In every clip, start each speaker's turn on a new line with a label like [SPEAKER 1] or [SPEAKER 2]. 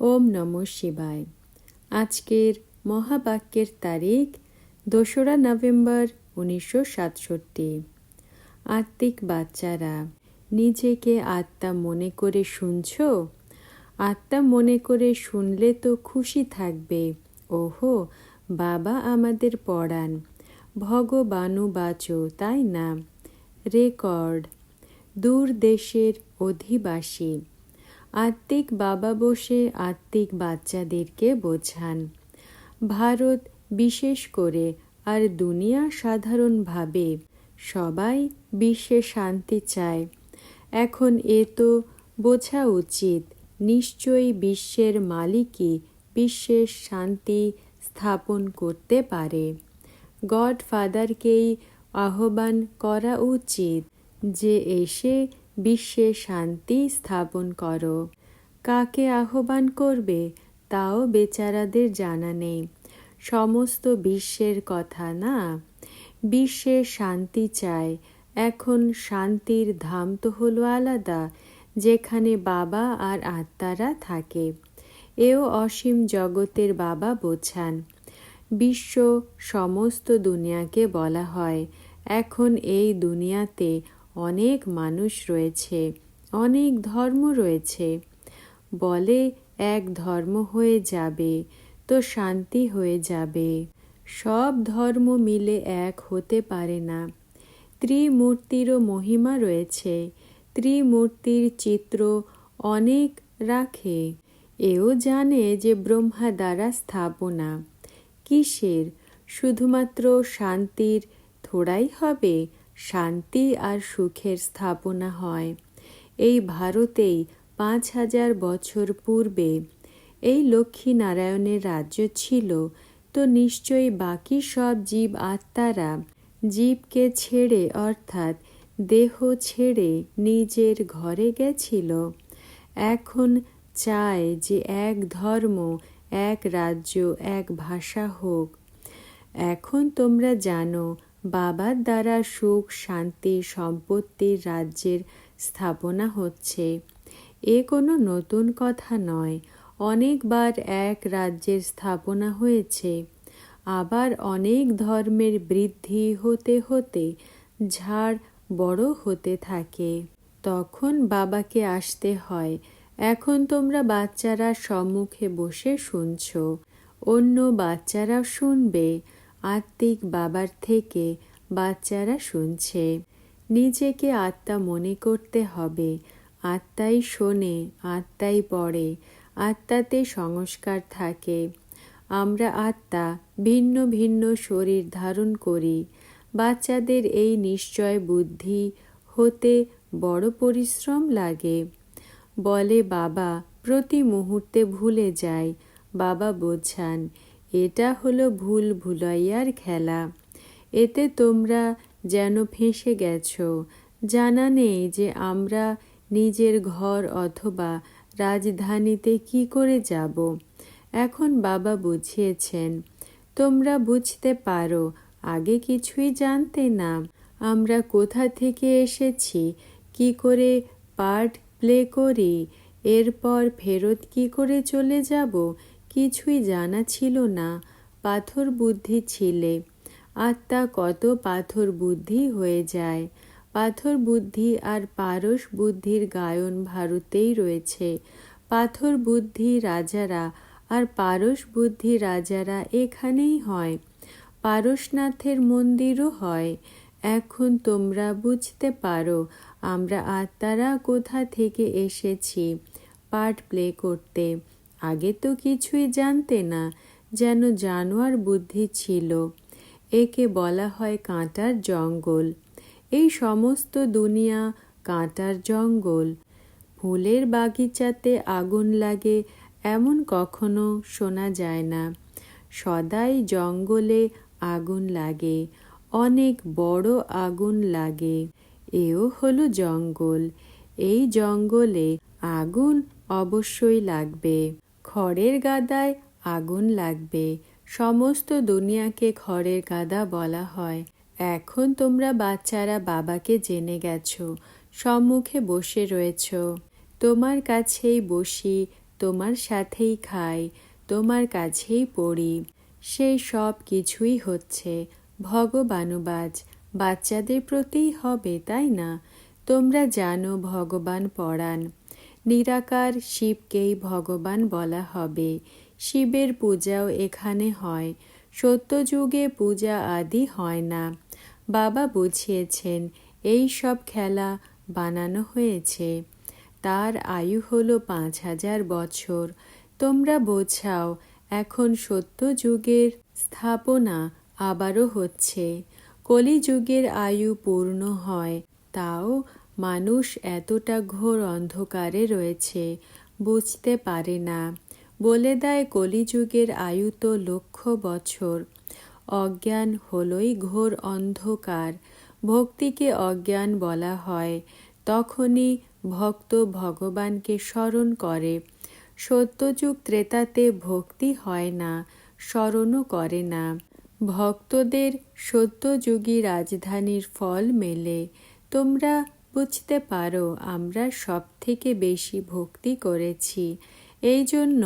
[SPEAKER 1] ওম নম শিবায়। আজকের মহাবাক্যের তারিখ দোসরা নভেম্বর উনিশশো সাতষট্টি। আত্মিক বাচ্চারা, নিজেকে আত্মা মনে করে শুনছ? আত্মা মনে করে শুনলে তো খুশি থাকবে। ওহো, বাবা আমাদের পড়ান। ভগবানু বাচো, তাই না? রেকর্ড, দূর দেশের অধিবাসী। আত্মিক বাবা বসে আত্মিক বাচ্চাদেরকে বোঝান। ভারত বিশেষ করে আর দুনিয়া সাধারণভাবে সবাই বিশ্বে শান্তি চায়। এখন এ তো বোঝা উচিত, নিশ্চয়ই বিশ্বের মালিকই বিশ্বের শান্তি স্থাপন করতে পারে। গডফাদারকেই আহ্বান করা উচিত যে এসে বিশ্বে শান্তি স্থাপন করো। কাকে আহ্বান করবে তাও বেচারাদের জানা নেই। সমস্ত বিশ্বের কথা না? বিশ্বে শান্তি চায়। এখন শান্তির ধাম তো হলো আলাদা, যেখানে বাবা আর আত্মারা থাকে। এও অসীম জগতের বাবা বোঝান। বিশ্ব সমস্ত দুনিয়াকে বলা হয়। এখন এই দুনিয়াতে অনেক মানুষ রয়েছে, অনেক ধর্ম রয়েছে। বলে, এক ধর্ম হয়ে যাবে তো শান্তি হয়ে যাবে। সব ধর্ম মিলে এক হতে পারে না। ত্রিমূর্তিরও মহিমা রয়েছে, ত্রিমূর্তির চিত্র অনেক রাখে। এও জানে যে ব্রহ্মা দ্বারা স্থাপনা। কিসের? শুধুমাত্র শান্তির, থোড়াই হবে শান্তি আর সুখের স্থাপনা হয়। এই ভারতেই পাঁচ হাজার বছর পূর্বে এই লক্ষ্মী নারায়ণের রাজ্য ছিল। তো নিশ্চয়ই বাকি সব জীব আত্মারা জীবকে ছেড়ে, অর্থাৎ দেহ ছেড়ে নিজের ঘরে গেছিল। এখন চায় যে এক ধর্ম, এক রাজ্য, এক ভাষা হোক। এখন তোমরা জানো বাবার দ্বারা সুখ, শান্তি সম্পত্তির রাজ্যের স্থাপনা হচ্ছে। এ কোনো নতুন কথা নয়। অনেকবার এক রাজ্যের স্থাপনা হয়েছে। আবার অনেক ধর্মের বৃদ্ধি হতে হতে ঝাড় বড় হতে থাকে। তখন বাবাকে আসতে হয়, এখন তোমরা বাচ্চারা সম্মুখে বসে শুনছ। অন্য বাচ্চারা শুনবে। আত্মিক বাবার থেকে বাচ্চারা শুনছে। নিজেকে আত্মা মনে করতে হবে। আত্মাই শোনে, আত্মাই পড়ে, আত্মাতে সংস্কার থাকে। আমরা আত্মা ভিন্ন ভিন্ন শরীর ধারণ করি। বাচ্চাদের এই নিশ্চয় বুদ্ধি হতে বড় পরিশ্রম লাগে। বলে বাবা, প্রতি মুহূর্তে ভুলে যায়। বাবা বোঝান এটা হলো ভুল ভুলাইয়ার খেলা। এতে তোমরা যেন ফেঁসে গেছ। জানা নেই যে আমরা নিজের ঘর অথবা রাজধানীতে কি করে যাব। এখন বাবা বুঝিয়েছেন, তোমরা বুঝতে পারো, আগে কিছুই জানতে না। আমরা কোথা থেকে এসেছি? কি করে পার্ট প্লে করি? এরপর ফেরত কি করে চলে যাব? কিছুই জানা ছিল না, পাথর বুদ্ধি ছিলে। আত্মা কত পাথর বুদ্ধি হয়ে যায়। পাথর বুদ্ধি আর পারস বুদ্ধির গায়ন ভারতেই রয়েছে। পাথর বুদ্ধি রাজারা আর পারস বুদ্ধি রাজারা এখানেই হয়। পারসনাথের মন্দিরও হয়। এখন তোমরা বুঝতে পারো, আমরা আত্মারা কোথা থেকে এসেছি। পার্ট প্লে করতে। আগে তো কিছুই জানতে না, যেন জানোয়ার বুদ্ধি ছিল। একে বলা হয় কাঁটার জঙ্গল। এই সমস্ত দুনিয়া কাঁটার জঙ্গল। ফুলের বাগিচাতে আগুন লাগে এমন কখনো শোনা যায় না। সদাই জঙ্গলে আগুন লাগে, অনেক বড় আগুন লাগে। এও হলো জঙ্গল। এই জঙ্গলে আগুন অবশ্যই লাগবে। খড়ের গাদায় আগুন লাগবে। সমস্ত দুনিয়াকে খড়ের গাদা বলা হয়। এখন তোমরা বাচ্চারা বাবাকে জেনে গেছো, সম্মুখে বসে রয়েছ। তোমার কাছেই বসি, তোমার সাথেই খাই, তোমার কাছেই পড়ি। সেই সব কিছুই হচ্ছে। ভগবানুবাজ, বাচ্চাদের প্রতিই হবে, তাই না? তোমরা জানো ভগবান পড়ান নিরাকার শিবকেই ভগবান বলা হবে। শিবের পূজাও এখানে হয়। সত্যযুগে পূজা আদি হয় না। বাবা বুঝিয়েছেন, এই সব খেলা বানানো হয়েছে। তার আয়ু হলো পাঁচ হাজার বছর। তোমরা বোঝাও, এখন সত্যযুগের স্থাপনা আবারও হচ্ছে। কলিযুগের আয়ু পূর্ণ হয়, তাও মানুষ এতটা ঘোর অন্ধকারে রয়েছে, বুঝতে পারে না। বলে দেয় কলিযুগের আয়ু তো লক্ষ বছর। অজ্ঞান হলই ঘোর অন্ধকার। ভক্তিকে অজ্ঞান বলা হয়। তখনই ভক্ত ভগবানকে স্মরণ করে। সত্যযুগ ত্রেতাতে ভক্তি হয় না, স্মরণও করে না। ভক্তদের সত্যযুগী রাজধানীর ফল মেলে। তোমরা বুঝতে পারো, আমরা সব থেকে বেশি ভক্তি করেছি। এই জন্য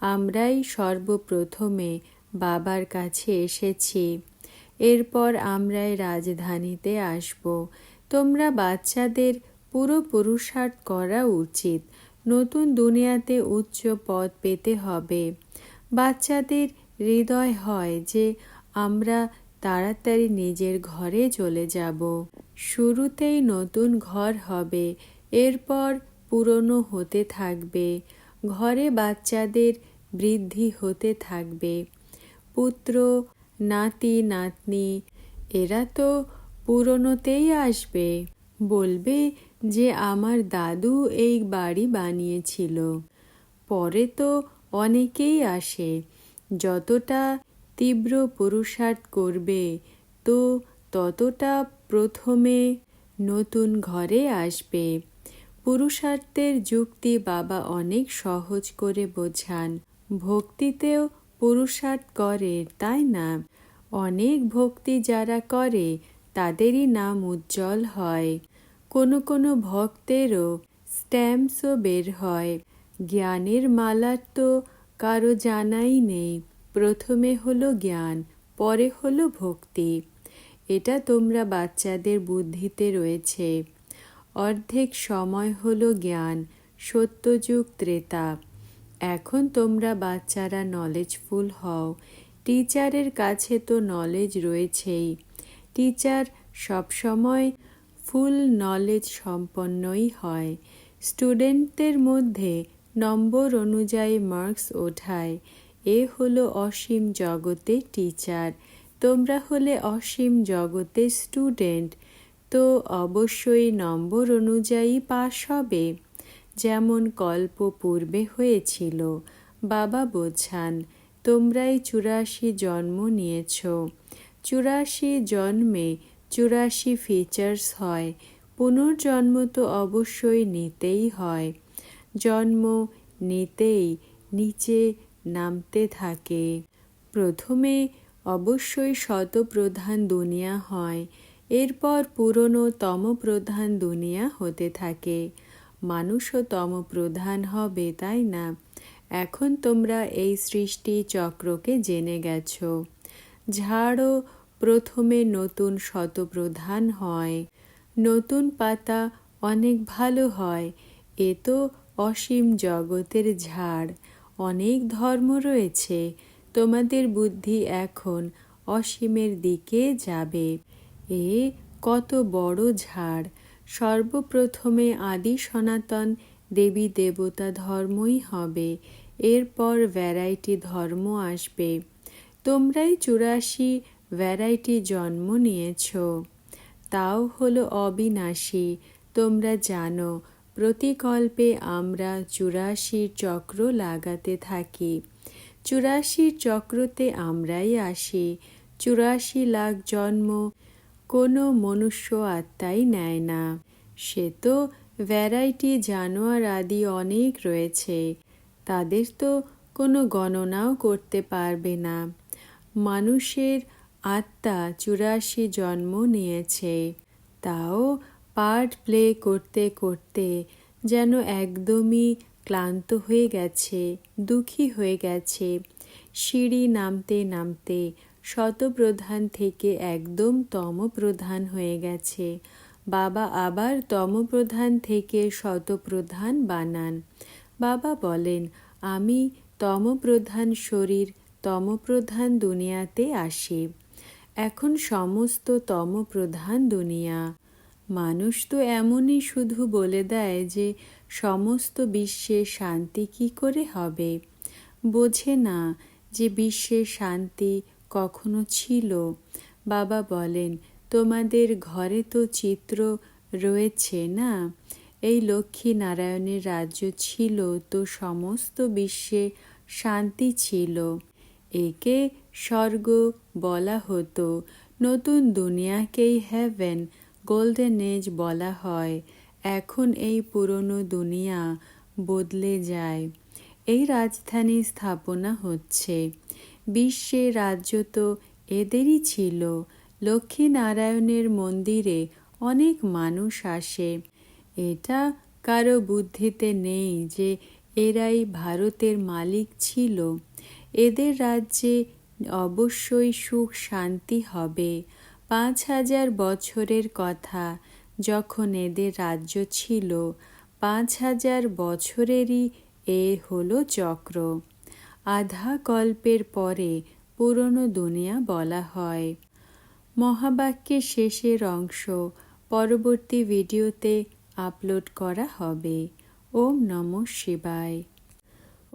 [SPEAKER 1] আমরাই সর্বপ্রথমে বাবার কাছে এসেছি। এরপর আমরাই রাজধানীতে আসব। তোমরা বাচ্চাদের পুরো পুরুষার্থ করা উচিত। নতুন দুনিয়াতে উচ্চ পদ পেতে হবে। বাচ্চাদের হৃদয় হয় যে আমরা তাড়াতাড়ি নিজের ঘরে চলে যাব। শুরুতেই নতুন ঘর হবে, এরপর পুরনো হতে থাকবে, ঘরে বাচ্চাদের বৃদ্ধি হতে থাকবে। পুত্র, নাতি, নাতনি, এরা তো পুরনোতেই আসবে, বলবে যে আমার দাদু এই বাড়ি বানিয়েছিল। পরে তো অনেকেই আসে, যতটা তীব্র পুরুষার্থ করবে, তো ততটা প্রথমে নতুন ঘরে আসবে। পুরুষার্থের যুক্তি বাবা অনেক সহজ করে বোঝান। ভক্তিতেও পুরুষার্থ করে, তাই না? অনেক ভক্তি যারা করে, তাদেরই নাম উজ্জ্বল হয়। কোনো কোনো ভক্তেরও স্ট্যাম্পসও বের হয়। জ্ঞানের মালার তো কারও জানাই নেই। প্রথমে হলো জ্ঞান, পরে হলো ভক্তি। এটা তোমরা বাচ্চাদের বুদ্ধিতে রয়েছে। অর্ধেক সময় হলো জ্ঞান, সত্যযুগ ত্রেতা। এখন তোমরা বাচ্চারা নলেজফুল হও। টিচারের কাছে তো নলেজ রয়েছেই। টিচার সবসময় ফুল নলেজ সম্পন্নই হয়। স্টুডেন্টদের মধ্যে নম্বর অনুযায়ী মার্কস ওঠায়। এ হলো অসীম জগতে টিচার। তোমরা হলে অসীম জগতে স্টুডেন্ট তো অবশ্যই নম্বর অনুযায়ী পাশ হবে। যেমন কল্প পূর্বে হয়েছিল, বাবা বোঝান, তোমরাই চুরাশি জন্ম নিয়েছ। চুরাশি জন্মে চুরাশি ফিচার্স হয়, পুনর্জন্ম তো অবশ্যই নিতেই হয়। জন্ম নিতেই নিচে নামতে থাকে। প্রথমে অবশ্যই শতপ্রধান দুনিয়া হয়। এরপর পুরনো তমপ্রধান দুনিয়া হতে থাকে। মানুষও তমপ্রধান হবে, তাই না? এখন তোমরা এই সৃষ্টি চক্রকে জেনে গেছ। ঝাড়ও প্রথমে নতুন শতপ্রধান হয়। নতুন পাতা অনেক ভালো হয়, এ তো অসীম জগতের ঝাড়। অনেক ধর্ম রয়েছে তোমাদের বুদ্ধি এখন অসীমের দিকে যাবে। এ কত বড় ঝাড়। সর্বপ্রথমে আদি সনাতন দেবী দেবতা ধর্মই হবে। এরপর ভ্যারাইটি ধর্ম আসবে। তোমরাই চুরাশি ভ্যারাইটি জন্ম নিয়েছ। তাও হলো অবিনাশী। তোমরা জানো, প্রতিকল্পে আমরা চুরাশির চক্র লাগাতে থাকি। চুরাশির চক্রতে আমরাই আসি। চুরাশি লাখ জন্ম, কোনো মনুষ্য আত্মাই নেয় না। সে তো ভ্যারাইটি জানোয়ার আদি অনেক রয়েছে, তাদের তো কোনো গণনাও করতে পারবে না। মানুষের আত্মা চুরাশি জন্ম নিয়েছে, তাও পার্ট প্লে করতে করতে যেন একদমই ক্লান্ত হয়ে গেছে, দুঃখী হয়ে গেছে। সিঁড়ি নামতে নামতে শতপ্রধান থেকে একদম তমপ্রধান হয়ে গেছে। বাবা আবার তমপ্রধান থেকে শতপ্রধান বানান। বাবা বলেন, আমি তমপ্রধান শরীর, তমপ্রধান দুনিয়াতে আসি। এখন সমস্ত তমপ্রধান দুনিয়া। মানুষ তো এমনই শুধু বলে দেয় যে সমস্ত বিশ্বে শান্তি কি করে হবে। বোঝে না যে বিশ্বে শান্তি কখনো ছিল। বাবা বলেন, তোমাদের ঘরে তো চিত্র রয়েছে না? এই লক্ষ্মী নারায়ণের রাজ্য ছিল তো সমস্ত বিশ্বে শান্তি ছিল। একে স্বর্গ বলা হতো। নতুন দুনিয়াকেই হ্যাভেন গোল্ডেন এজ বলা হয়, এখন এই পুরনো দুনিয়া বদলে যায়। এই রাজধানী স্থাপনা হচ্ছে। বিশ্বে রাজ্য তো এদেরই ছিল। লক্ষ্মী নারায়ণের মন্দিরে অনেক মানুষ আসে। এটা কারও বুদ্ধিতে নেই যে এরাই ভারতের মালিক ছিল। এদের রাজ্যে অবশ্যই সুখ শান্তি হবে। পাঁচ হাজার বছরের কথা যখন এদের রাজ্য ছিল, পাঁচ হাজার বছরেরই এ হলো চক্র। আধা কল্পের পরে পুরনো দুনিয়া বলা হয়। মহাবাক্যের শেষের অংশ পরবর্তী ভিডিওতে আপলোড করা হবে। ওম নম শিবায়।